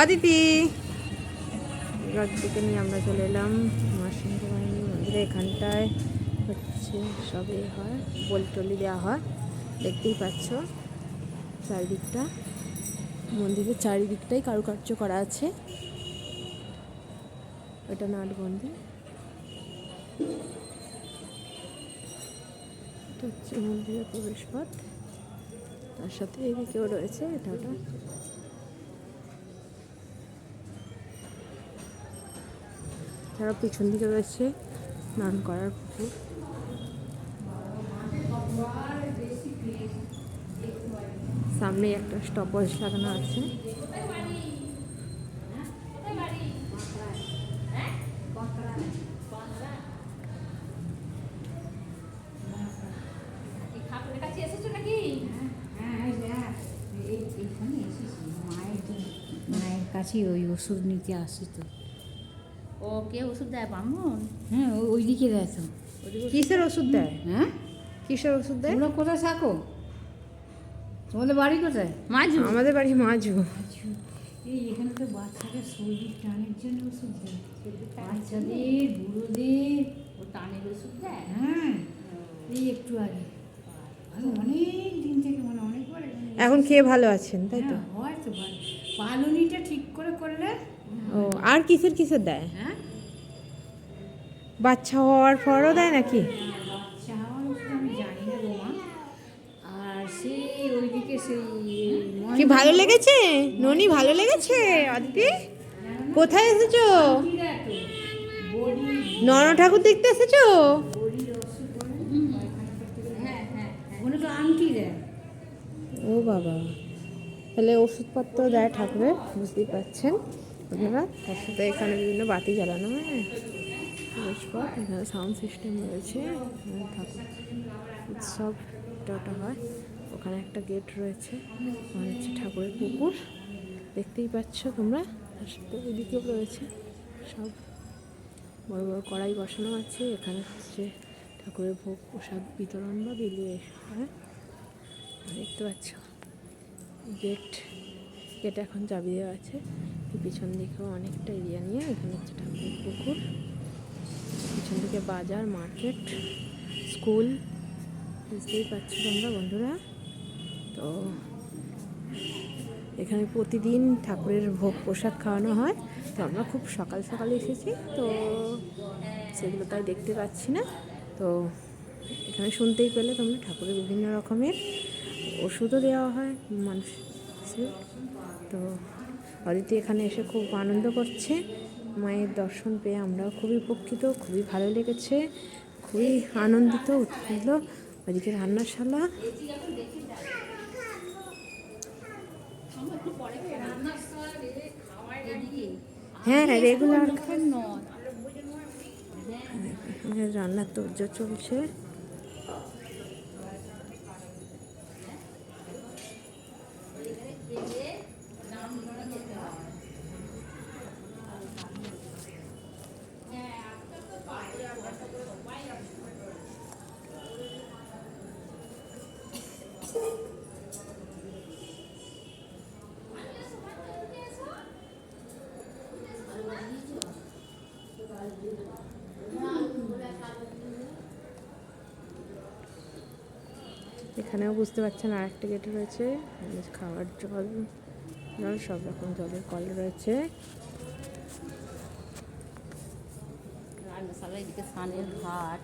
অদিতি। অদিতিকে নিয়ে আমরা চলে এলাম নরসিংহ বাহিনী মন্দিরে। এখানটায় হচ্ছে সবে হয় বলি টলি দেওয়া হয়। দেখতেই পাচ্ছ চারিদিকটা। মন্দিরের চারিদিকটাই কারুকার্য করা আছে। এটা নাটবন্দি এটা হচ্ছে মন্দিরের প্রবেশ পথ তার সাথে এদিকেও রয়েছে এটা ওটা তারা পিছন দিকে রয়েছে স্নান করার পুকুর সামনে একটা স্টপওয়াচ লাগানো আছে কাছে ওই ওষুধ নিতে আসি তো ও কে ওষুধ দেয় বামুন? হ্যাঁ ওই- ওইদিকে দেয় তো। কিসের ওষুধ দেয়? হ্যাঁ? কিসের ওষুধ দেয়? তোমরা কোথায় থাকো? তোমাদের বাড়ি কোথায়? মাজু। আমাদের বাড়ি মাজু। এই এখানে তো বাচ্চাদের শরীর টানের জন্য ওষুধ দেয়। বাচ্চাদের বুড়োদের ও টানের ওষুধ দেয়। হ্যাঁ এই একটু আগে। অনেক দিন থেকে মানে অনেকবার। এখন খেয়ে ভালো আছেন তাই তো? হ্যাঁ, হয় তো ভালো। পালনিটা ঠিক করে করলে ও আর কিসের কিসের দেয়? হ্যাঁ? বাচ্চা হওয়ার পরও দেয় নাকি? বাচ্চা হওয়ার আমি জানি না রোমা আর সেই ওইদিকে সেই কি ভালো লেগেছে? ননি ভালো লেগেছে অদিতি কোথায় এসেছ? নর ঠাকুর দেখতে এসেছ? তো আংটি দেয়। ও বাবা। তাহলে ওষুধপত্র দেয় ঠাকুরের বুঝতেই পাচ্ছেন আপনারা। তার সাথে এখানে বিভিন্ন বাতি জ্বালানো, হয়। এখানে সাউন্ড সিস্টেম রয়েছে ঠাকুর উৎসব ওটা হয়, ওখানে একটা গেট রয়েছে, ওখানে হচ্ছে ঠাকুরের পুকুর। দেখতেই পাচ্ছ তোমরা, তার সাথে ওইদিকেও রয়েছে সব। বড় বড় কড়াই বসানো আছে, এখানে হচ্ছে ঠাকুরের ভোগ প্রসাদ বিতরণ বা বিলিয়ে, হয়। দেখতে পাচ্ছ? গেট গেট এখন চাবি দেওয়া আছে। পিছন দিকেও অনেকটা এরিয়া নিয়ে, এখানে হচ্ছে ঠাকুরের পুকুর। পিছন দিকে বাজার মার্কেট স্কুল বুঝতেই পারছ তোমরা বন্ধুরা? তো এখানে প্রতিদিন ঠাকুরের ভোগ প্রসাদ খাওয়ানো হয়। তো আমরা খুব সকাল সকালে এসেছি, তো সেগুলো তাই দেখতে পাচ্ছি না। তো এখানে শুনতেই পেলে তোমরা ঠাকুরের বিভিন্ন রকমের ওষুধও দেওয়া হয় মানুষ তো অদিতি এখানে এসে খুব আনন্দ করছে। মায়ের দর্শন পেয়ে আমরাও খুবই উপকৃত, খুবই ভালো লেগেছে, খুবই আনন্দিত, উৎফুল্ল। ওদিকে রান্নাশালা। হ্যাঁ রেগুলার রান্নার তোরজোর চলছে। এখানেও বুঝতে পারছেন আর একটা গেট রয়েছে খাওয়ার জল জল সব রকম জলের কল রয়েছে। রান্নাশালা এদিকে সানের ঘাট